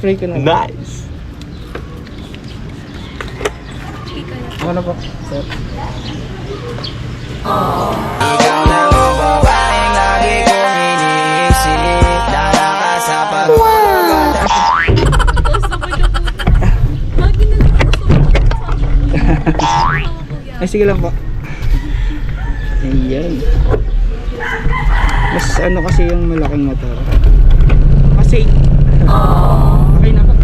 spray ko na. Nice! Ano na po, sir? Ikaw na ang babaeng lagi kong iniisip Dala ka sa pag ako Ay, sige lang po. Ayan. Mas ano kasi yung malaking motor. Kasi, okay na po.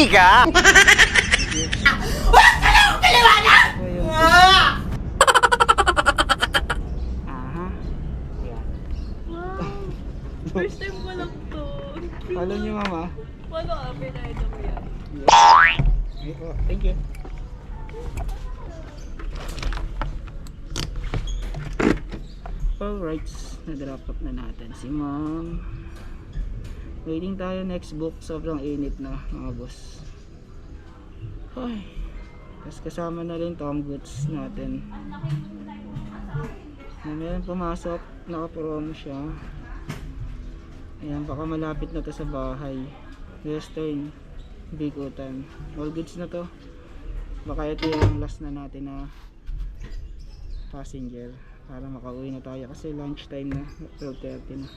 Yari ka! Aha. Yan. Wow! First time ko lang to. Follow niyo mama. Follow up, pinahid ako yan. Thank you. Alright, na-drop up na natin si ma'am. Waiting tayo next book. Sobrang init na mga boss. Ay. Tapos kasama na rin Tom Goods natin. Na meron pumasok. Naka-promo siya. Ayan, baka malapit na to sa bahay. Western. Bigutan. All goods na to. Baka ito yung last na natin na passenger para makauwi na tayo kasi lunch time na 12.30 na